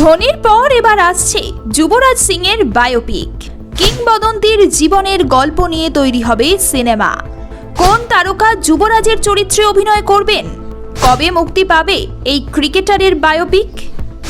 ধোনির পর এবার আসছে যুবরাজ সিং এর বায়োপিক কিংবদন্তির জীবনের গল্প নিয়ে তৈরি হবে সিনেমা। কোন তারকা যুবরাজের চরিত্রে অভিনয় করবেন? কবে মুক্তি পাবে এই ক্রিকেটারের বায়োপিক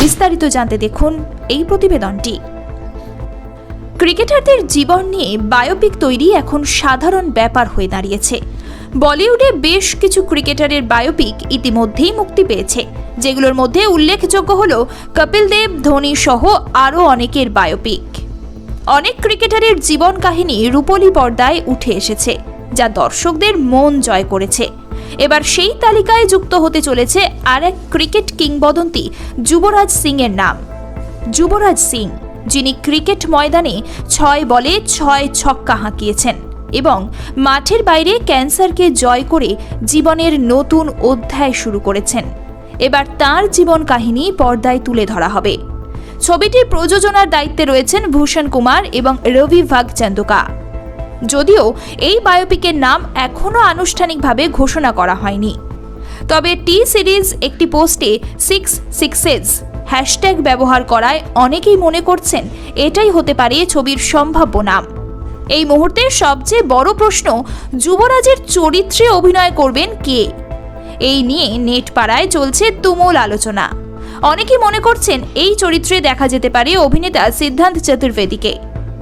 বিস্তারিত জানতে দেখুন এই প্রতিবেদনটি। ক্রিকেটারদের জীবন নিয়ে বায়োপিক তৈরি এখন সাধারণ ব্যাপার হয়ে দাঁড়িয়েছে। বলিউডে বেশ কিছু ক্রিকেটারের বায়োপিক ইতিমধ্যেই মুক্তি পেয়েছে, যেগুলোর মধ্যে উল্লেখযোগ্য হল কপিল দেব, ধোনি সহ আরও অনেকের বায়োপিক। অনেক ক্রিকেটারের জীবন কাহিনী রূপলী পর্দায় উঠে এসেছে, যা দর্শকদের মন জয় করেছে। এবার সেই তালিকায় যুক্ত হতে চলেছে আর এক ক্রিকেট কিংবদন্তি যুবরাজ সিং এর নাম। যুবরাজ সিং, যিনি ক্রিকেট ময়দানে ছয় বলে ছয় ছক্কা হাঁকিয়েছেন। এবং মাঠের বাইরে ক্যান্সারকে জয় করে জীবনের নতুন অধ্যায় শুরু করেছেন। এবার তার জীবন কাহিনী পর্দায় তুলে ধরা হবে। ছবিটির প্রযোজনার দায়িত্বে রয়েছেন ভূষণ কুমার এবং রবি ভাগচন্দকা। যদিও এই বায়োপিকের নাম এখনও আনুষ্ঠানিকভাবে ঘোষণা করা হয়নি। তবে টি সিরিজ একটি পোস্টে সিক্স সিক্সেস হ্যাশট্যাগ ব্যবহার করায় অনেকেই মনে করছেন এটাই হতে পারে ছবির সম্ভাব্য নাম। এই মুহূর্তে সবচেয়ে বড় প্রশ্ন যুবরাজের চরিত্রে অভিনয় করবেন কে? এই নিয়ে নেট পাড়ায় চলছে তুমুল আলোচনা। অনেকেই মনে করছেন এই চরিত্রে দেখা যেতে পারে অভিনেতা সিদ্ধান্ত চতুর্বেদীকে।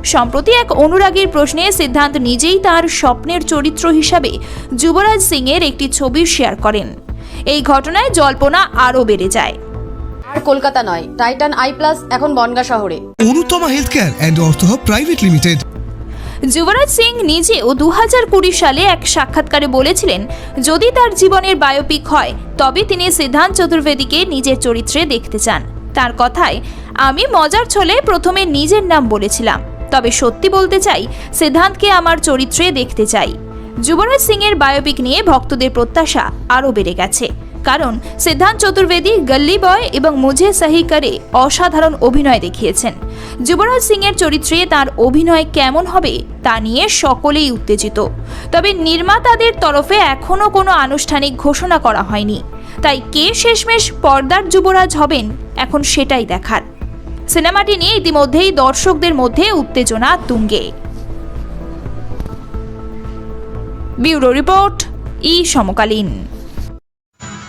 সম্প্রতি এক অনুরাগীর প্রশ্নে সিদ্ধান্ত নিজেই তার স্বপ্নের চরিত্র হিসাবে যুবরাজ সিং এর একটি ছবি শেয়ার করেন। এই ঘটনায় জল্পনা আরও বেড়ে যায়। আর কলকাতা নয় টাইটান আই প্লাস এখন বনগা শহরে। Anutama health care and ortho private limited. Yuvraj Singh নিজেও দু হাজার কুড়ি সালে এক সাক্ষাৎকারে বলেছিলেন, যদি তার জীবনের বায়োপিক হয়, তবে তিনি সিদ্ধান্ত চতুর্বেদীকে নিজের চরিত্রে দেখতে চান। তার কথায়, আমি মজার ছলে প্রথমে নিজের নাম বলেছিলাম, তবে সত্যি বলতে চাই, সিদ্ধান্তকে আমার চরিত্রে দেখতে চাই। যুবরাজ সিং এর বায়োপিক নিয়ে ভক্তদের প্রত্যাশা আরও বেড়ে গেছে। কারণ সিদ্ধান্ত চতুর্বেদী গল্লি বয় এবং মুঝে সহি করে অসাধারণ অভিনয় দেখিয়েছেন। যুবরাজ সিং এর চরিত্রে তার অভিনয় কেমন হবে তা নিয়ে সকলেই উত্তেজিত। তবে নির্মাতাদের তরফে এখনও কোনো আনুষ্ঠানিক ঘোষণা করা হয়নি। তাই কে শেষমেশ পর্দার যুবরাজ হবেন এখন সেটাই দেখার। সিনেমাটি নিয়ে ইতিমধ্যেই দর্শকদের মধ্যে উত্তেজনা তুঙ্গে। ব্যুরো রিপোর্ট ই সমকালীন।